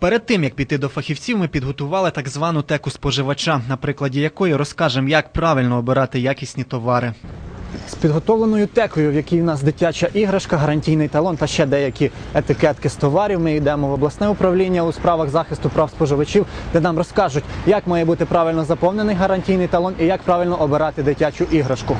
Перед тим як піти до фахівців, ми підготували так звану теку споживача, на прикладі якої розкажемо, як правильно обирати якісні товари. З підготовленою текою, в якій в нас дитяча іграшка, гарантійний талон та ще деякі етикетки з товарів. Ми йдемо в обласне управління у справах захисту прав споживачів, де нам розкажуть, як має бути правильно заповнений гарантійний талон і як правильно обирати дитячу іграшку.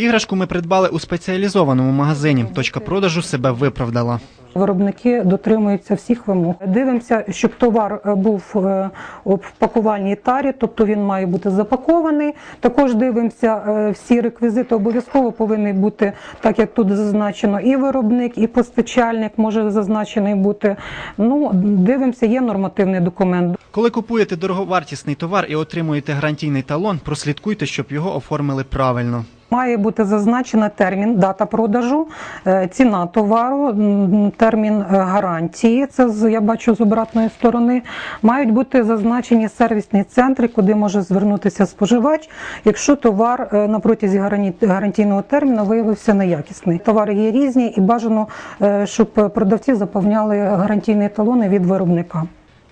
Іграшку ми придбали у спеціалізованому магазині. Точка продажу себе виправдала. Виробники дотримуються всіх вимог. Дивимося, щоб товар е, був е, в пакувальній тарі, тобто він має бути запакований. Також дивимося, е, всі реквізити обов'язково повинні бути так, як тут зазначено, і виробник, і постачальник може зазначений бути. Ну дивимося, є нормативний документ. Коли купуєте дороговартісний товар і отримуєте гарантійний талон, прослідкуйте, щоб його оформили правильно. Має бути зазначена термін, дата продажу, е, ціна товару, термін е, гарантії. Це я бачу з обратної сторони. Мають бути зазначені сервісні центри, куди може звернутися споживач, якщо товар е, на протязі гарантійного терміну виявився неякісний. Товари є різні і бажано, щоб продавці заповняли гарантійні талони від виробника.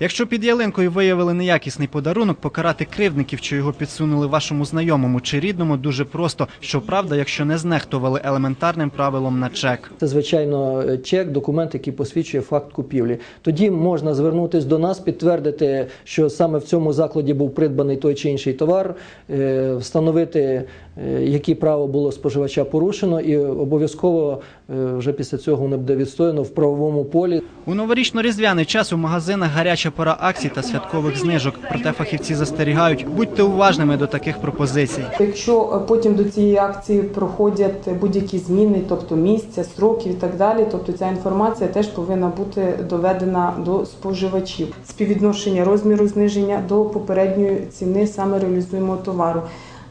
Якщо під ялинкою виявили неякісний подарунок, покарати кривдників, що його підсунули вашому знайомому чи рідному, дуже просто. Щоправда, якщо не знехтували елементарним правилом на чек. Це звичайно чек, документ, який посвідчує факт купівлі. Тоді можна звернутися до нас, підтвердити, що саме в цьому закладі був придбаний той чи інший товар, е, встановити, е, які право було споживача порушено, і обов'язково е, вже після цього воно буде відстояно в правовому полі. У новорічно-різдвяний час у магазинах гаряча пора акцій та святкових знижок. Проте фахівці застерігають, будьте уважними до таких пропозицій. Якщо е, потім до цієї акції проходять будь-які зміни, тобто місця, сроків і так далі, тобто ця інформація теж повинна бути доведена до споживачів. Співвідношення розміру зниження до попередньої ціни саме реалізуємого товару.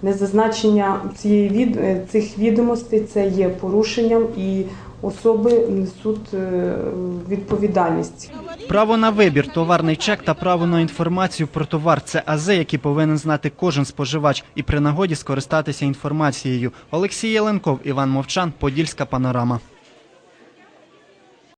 Незазначення цієї від е, цих відомостей це є порушенням і особи несуть е, відповідальність. Право на вибір, товарний чек та право на інформацію про товар це ази, які повинен знати кожен споживач і при нагоді скористатися інформацією. Олексій Єленков, Іван Мовчан, Подільська панорама.